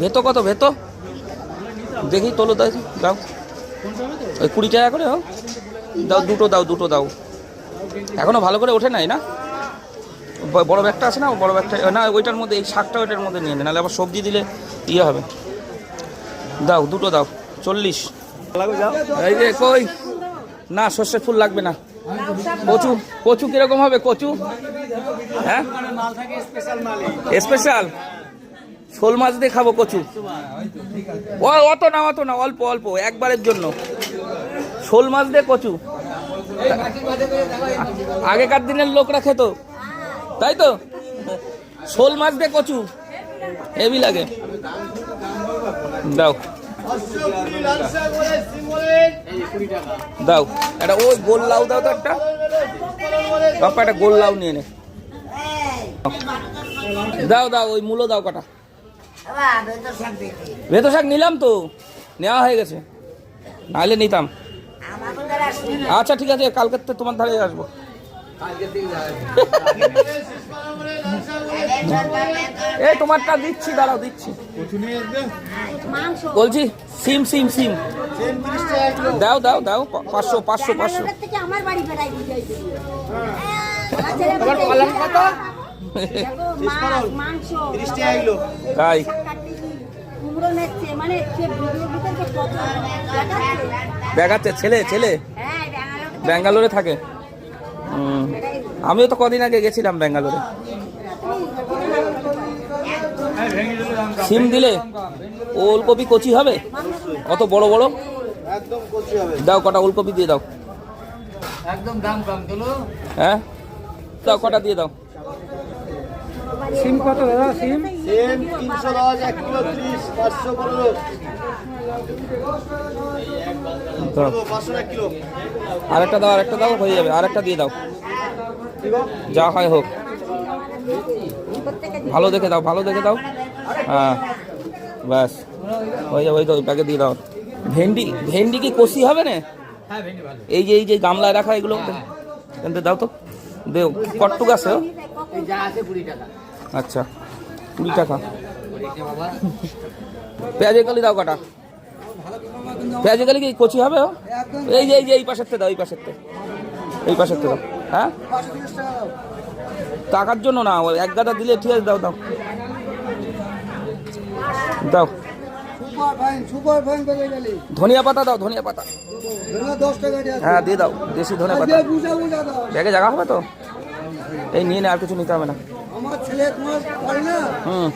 ভেতো কত, ভেতো? দেখি, তোলো দাও দাও। ওই কুড়ি টাকা করে হোক দাও, দুটো দাও দুটো দাও। এখনও ভালো করে ওঠে নাই না? বড় ব্যাগটা আছে না? বড় ব্যাগটা, না, ওইটার মধ্যে, এই শাকটা ওইটার মধ্যে নিয়ে নে, নাহলে আবার সবজি দিলে ইয়ে হবে। দাও, দুটো দাও, চল্লিশ। এই যে কই? না সর্ষের ফুল লাগবে না। কচু কচু কীরকম হবে, কচু? হ্যাঁ? স্পেশাল? শোল মাছ দিয়ে খাব কচু। অত না অত না, অল্প অল্প, একবারের জন্য। শোল মাছ দিয়ে কচু। আগেকার দিনের লোকরা খেত। তাই তো? শোল মাছ দিয়ে কচু। হেভি লাগে। দাও। দাও। একটা ওই গোল লাউ দাও তো একটা। বাপ্পা, একটা গোল লাউ নিয়ে নে। দাও দাও, ওই মূলো দাও কটা। ভেতো শাক নিলাম তো নেওয়া হয়ে গেছে। নাহলে নিতাম। আচ্ছা ঠিক আছে কালকে তো তোমার ধারে আসব। এই তোমারটা দিচ্ছি দাঁড়াও দিচ্ছি। বলছি সিম সিম সিম। দাও দাও দাও পাঁচশো পাঁচশো পাঁচশো। আমার বাড়ি তাই। মানে দেখাচ্ছে। ছেলে ছেলে। হ্যাঁ, ব্যাঙ্গালোর থেকে। আমিও তো কদিন আগে গেছিলাম ব্যাঙ্গালোরে। সিম দিলে ওলকপি কচি হবে? অত বড় বড়? দাও কটা ওলকপি দিয়ে দাও। একদম দাম কম হ্যাঁ? দাও কটা দিয়ে দাও। সিম কত দাদা সিম? সেম তিনশো দশ এক কিলো ত্রিশ পাঁচশো পনেরো। আরেকটা দাও আরেকটা দাও হয়ে যাবে। আরেকটা দিয়ে দাও। যা হয় হোক। ভালো দেখে দাও ভালো দেখে দাও। হ্যাঁ ব্যাস। হয়ে যাবে ওই তো ওই প্যাকে দিয়ে দাও। ভেন্ডি ভেন্ডি কি কষি হবে না? হ্যাঁ ভেন্ডি ভালো। এই যে এই যে গামলায় রাখা এগুলো। এখান থেকে দাও তো। দেও কট্টু গাছে এই আছে। আচ্ছা কুড়ি টাকা। পেঁয়াজের কালি দাও কটা। পেঁয়াজের কালি কি কচি হবে ও? এই যে এই যে এই পাশের থেকে দাও এই পাশের থেকে এই পাশের থেকে দাও। হ্যাঁ? টাকার জন্য না এক গাদা দিলে ঠিক আছে দাও দাও। দাও। ধনিয়া পাতা দাও ধনিয়া পাতা। হ্যাঁ দিয়ে দাও দেশি ধনিয়া পাতা। ব্যাগে জায়গা হবে তো? এই নিয়ে নে আর কিছু নিতে হবে না। আমার ছেলে তোমার হুম।